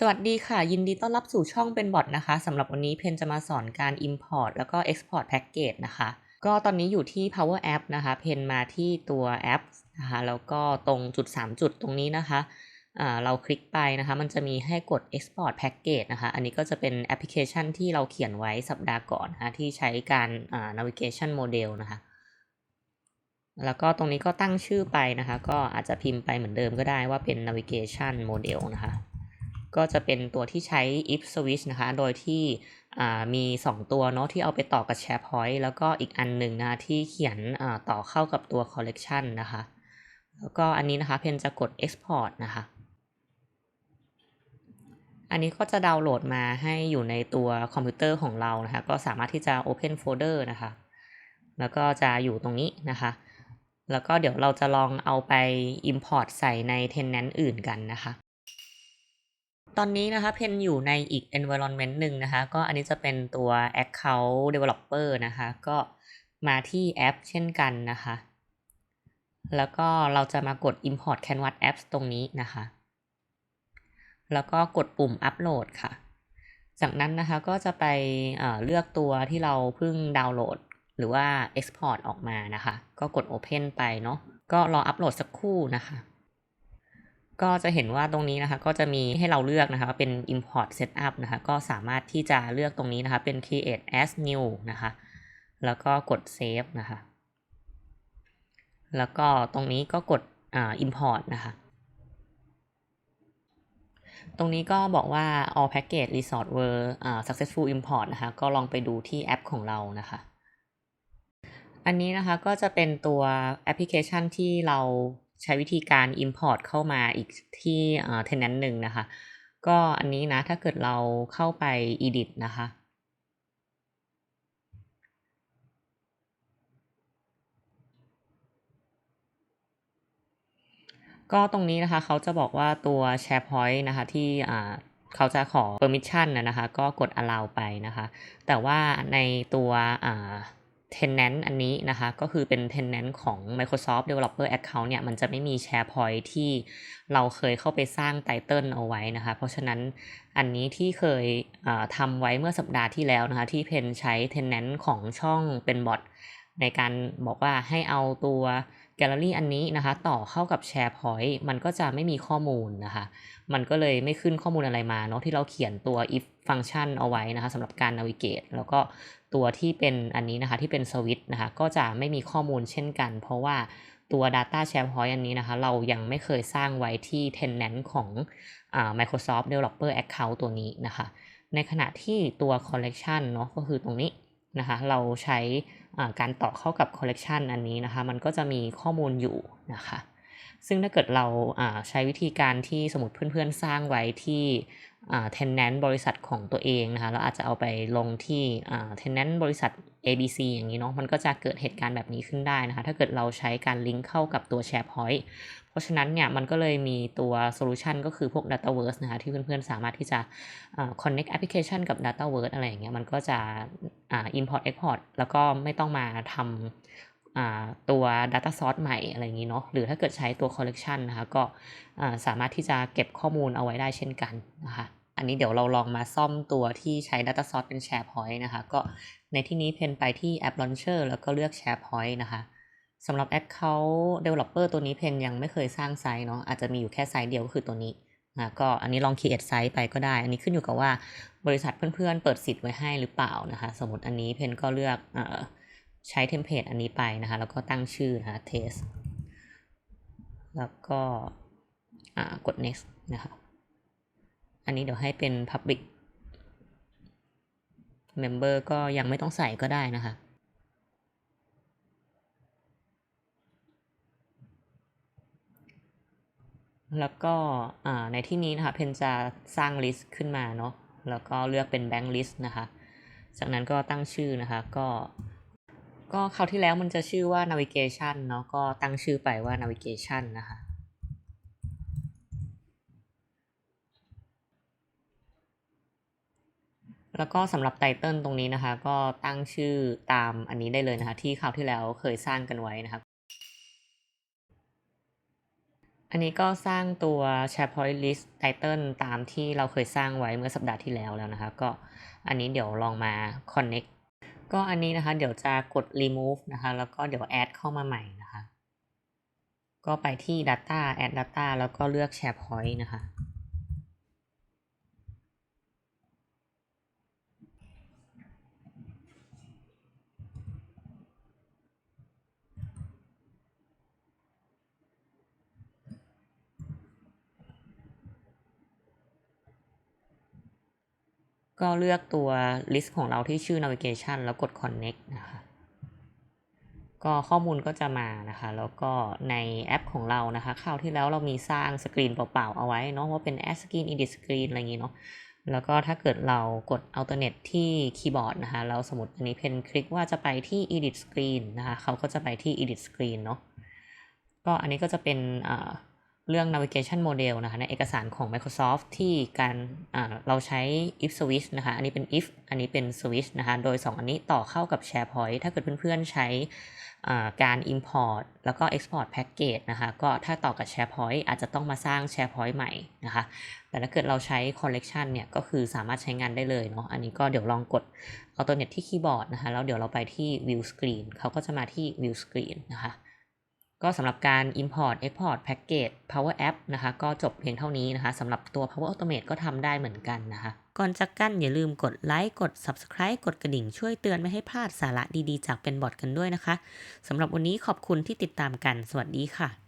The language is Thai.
สวัสดีค่ะ ยินดีต้อนรับสู่ช่องเป็นบอทนะคะสำหรับวันนี้เพนจะมาสอนการ Import แล้วก็ Export Package นะคะ ก็ตอนนี้อยู่ที่ Power App นะคะเพนมาที่ตัวแอปนะคะแล้วก็ตรงจุด 3 จุดตรงนี้นะคะเราคลิกไปนะคะ มันจะมีให้กด Export Package นะคะ อันนี้ก็จะเป็นแอปพลิเคชันที่เราเขียนไว้สัปดาห์ก่อนนะคะที่ใช้การ navigation model นะคะ แล้วก็ตรงนี้ก็ตั้งชื่อไปนะคะ ก็อาจจะพิมพ์ไปเหมือนเดิมก็ได้ว่าเป็น navigation model นะคะ ก็จะเป็นตัวที่ใช้ if switch นะคะ โดยที่มี 2 ตัวเนาะที่เอาไปต่อกับ SharePoint แล้วก็อีกอันหนึ่งนะที่เขียนต่อเข้ากับตัว collection นะคะ แล้วก็อันนี้นะคะเพนจะกด export นะคะ อันนี้ก็จะดาวน์โหลดมาให้อยู่ในตัวคอมพิวเตอร์ของเรานะคะ ก็สามารถที่จะ open folder นะคะ แล้วก็จะอยู่ตรงนี้นะคะ แล้วก็เดี๋ยวเราจะลองเอาไป import ใส่ใน tenant อื่นกันนะคะ ตอนนี้นะคะเพนอยู่ในอีก environment หนึ่งนะคะ ก็อันนี้จะเป็นตัว account developer นะคะ ก็มาที่แอปเช่นกันนะคะ แล้วก็เราจะมากด import canvas apps ตรงนี้นะคะ แล้วก็กดปุ่ม upload ค่ะ จากนั้นนะคะก็จะไปเเลือกตัวที่เราเพิ่งดาวน์โหลด หรือว่า export ออกมานะคะ ก็กด open ไปเนาะ ก็รออัปโหลดสักครู่นะคะ ก็จะเห็นว่าตรงนี้นะคะก็จะมีให้เราเลือกนะคะเป็น import setup นะคะก็สามารถที่จะเลือกตรงนี้นะคะเป็น create as new นะคะแล้วก็กด save นะคะแล้วก็ตรงนี้ก็กดอ่า import นะคะตรงนี้ก็บอกว่า all package resort were uh, successful import นะคะก็ลองไปดูที่แอปของเรานะคะ อันนี้นะคะก็จะเป็นตัวแอปพลิเคชันที่เรา ใช้วิธีการ Import เข้ามาอีกที่ tenant หนึ่งนะคะ ก็อันนี้นะถ้าเกิดเราเข้าไป edit นะคะก็ตรงนี้นะคะเขาจะบอกว่าตัว SharePoint นะคะที่เขาจะขอ permission นะคะ ก็กด allow ไปนะคะ แต่ว่าในตัว tenant อันนี้นะคะก็คือเป็น tenant ของ Microsoft Developer Account เนี่ยมันจะไม่มี SharePoint ที่เราเคยเข้าไปสร้างไตเติลเอาไว้นะคะ เพราะฉะนั้นอันนี้ที่เคยทำไว้เมื่อสัปดาห์ที่แล้วนะคะ ที่เพนใช้ tenant ของช่องเป็นบอท ในการบอกว่าให้เอาตัวแกลเลอรี่อันนี้นะคะ ต่อเข้ากับ SharePoint มันก็จะไม่มีข้อมูลนะคะ มันก็เลยไม่ขึ้นข้อมูลอะไรมาเนาะที่เราเขียนตัว if function เอาไว้นะคะสำหรับการ navigate แล้วก็ตัวที่เป็นอันนี้นะคะที่เป็นสวิตนะคะ ก็จะไม่มีข้อมูลเช่นกัน เพราะว่าตัว Data SharePoint อันนี้นะคะ เรายังไม่เคยสร้างไว้ที่ tenant ของอ Microsoft Developer Account ตัวนี้นะคะ ในขณะที่ตัว collection เนาะก็คือตรงนี้ นะคะเราใช้การต่อเข้ากับคอลเลกชันอันนี้นะคะมันก็จะมีข้อมูลอยู่นะคะซึ่งถ้าเกิดเราใช้วิธีการที่สมมติเพื่อนๆสร้างไว้ที่ เทนแนนต์บริษัทของตัวเองนะคะแล้วอาจจะเอาไปลงที่เทนแนนต์บริษัท ABC อย่างนี้เนาะมันก็จะเกิดเหตุการณ์แบบนี้ขึ้นได้นะคะ ถ้าเกิดเราใช้การลิงก์เข้ากับตัว SharePoint เพราะฉะนั้นเนี่ยมันก็เลยมีตัวโซลูชันก็คือพวก Dataverse นะคะที่เพื่อนๆ สามารถที่จะ connect application กับ Dataverse อะไรอย่างเงี้ยมันก็จะ import export แล้วก็ไม่ต้องมาทำ ตัว data source ใหม่อะไรอย่างนี้เนาะหรือถ้าเกิดใช้ตัว collection นะคะก็สามารถที่จะเก็บข้อมูลเอาไว้ได้เช่นกันนะคะอันนี้เดี๋ยวเราลองมาซ่อมตัวที่ใช้ Data Source เป็น SharePoint นะคะก็ในที่นี้เพนไปที่ App Launcher แล้วก็เลือก SharePoint นะคะสำหรับ Account Developer ตัวนี้เพนยังไม่เคยสร้างไซต์เนาะอาจจะมีอยู่แค่ไซต์เดียวก็คือตัวนี้นะก็อันนี้ลอง create ไซต์ไปก็ได้ อันนี้ขึ้นอยู่กับว่าบริษัทเพื่อนๆเปิดสิทธิ์ไว้ให้หรือเปล่านะคะ สมมติอันนี้เพนก็เลือกอ ใช้เทมเพลตอันนี้ไปนะคะ แล้วก็ตั้งชื่อนะคะ test แล้วก็กด next นะคะอันนี้เดี๋ยวให้เป็น Public Member ก็ยังไม่ต้องใส่ก็ได้นะคะแล้วก็ในที่นี้นะคะเพนจะสร้าง list ขึ้นมาเนาะแล้วก็เลือกเป็น bank list นะคะ จากนั้นก็ตั้งชื่อนะคะก็ ก็คราวที่แล้วมันจะชื่อว่า navigation เนาะก็ตั้งชื่อไปว่า navigation นะคะ แล้วก็สำหรับไตเติลตรงนี้นะคะ ก็ตั้งชื่อตามอันนี้ได้เลยนะคะ ที่คราวที่แล้วเคยสร้างกันไว้นะครับ อันนี้ก็สร้างตัว SharePoint List Title ตามที่เราเคยสร้างไว้เมื่อสัปดาห์ที่แล้วแล้วนะคะ ก็อันนี้เดี๋ยวลองมา connect ก็อันนี้นะคะเดี๋ยวจะกด remove นะคะแล้วก็เดี๋ยว add เข้ามาใหม่นะคะ ก็ไปที่ data add data แล้วก็เลือก SharePoint นะคะ ก็เลือกตัว list ของเราที่ชื่อ navigation แล้วกด connect นะคะ ก็ข้อมูลก็จะมานะคะ แล้วก็ในแอปของเรานะคะคราวที่แล้วเรามีสร้างสกรีนเปล่าๆ เอาไว้เนาะว่าเป็น add screen edit screen อะไรอย่างงี้เนาะ แล้วก็ถ้าเกิดเรากด alternate ที่คีย์บอร์ดนะคะแล้วสมมติอันนี้เพนคลิกว่าจะไปที่ edit screen นะคะเขาก็จะไปที่ edit screen เนาะ ก็อันนี้ก็จะเป็นอ่า เรื่อง navigation model นะคะในเอกสารของ Microsoft ที่การเราใช้ if switch นะคะ อันนี้เป็น if อันนี้เป็น switch นะคะ โดย 2 อันนี้ต่อเข้ากับ SharePoint ถ้าเกิดเพื่อนๆใช้การ import แล้วก็ export package นะคะ ก็ถ้าต่อกับ SharePoint อาจจะต้องมาสร้าง SharePoint ใหม่นะคะ แต่ถ้าเกิดเราใช้ collection เนี่ย ก็คือสามารถใช้งานได้เลยเนาะ อันนี้ก็เดี๋ยวลองกด alternate ที่คีย์บอร์ดนะคะ แล้วเดี๋ยวเราไปที่ view screen เขาก็จะมาที่ view screen นะคะ ก็สำหรับการ import export package power app นะคะ ก็จบเพียงเท่านี้นะคะสำหรับตัว power automate ก็ทำได้เหมือนกันนะคะ ก่อนจากกันอย่าลืมกดไลค์กด subscribe กดกระดิ่งช่วยเตือนไม่ให้พลาดสาระดีๆ จากเป็นบอทกันด้วยนะคะสำหรับวันนี้ขอบคุณที่ติดตามกัน สวัสดีค่ะ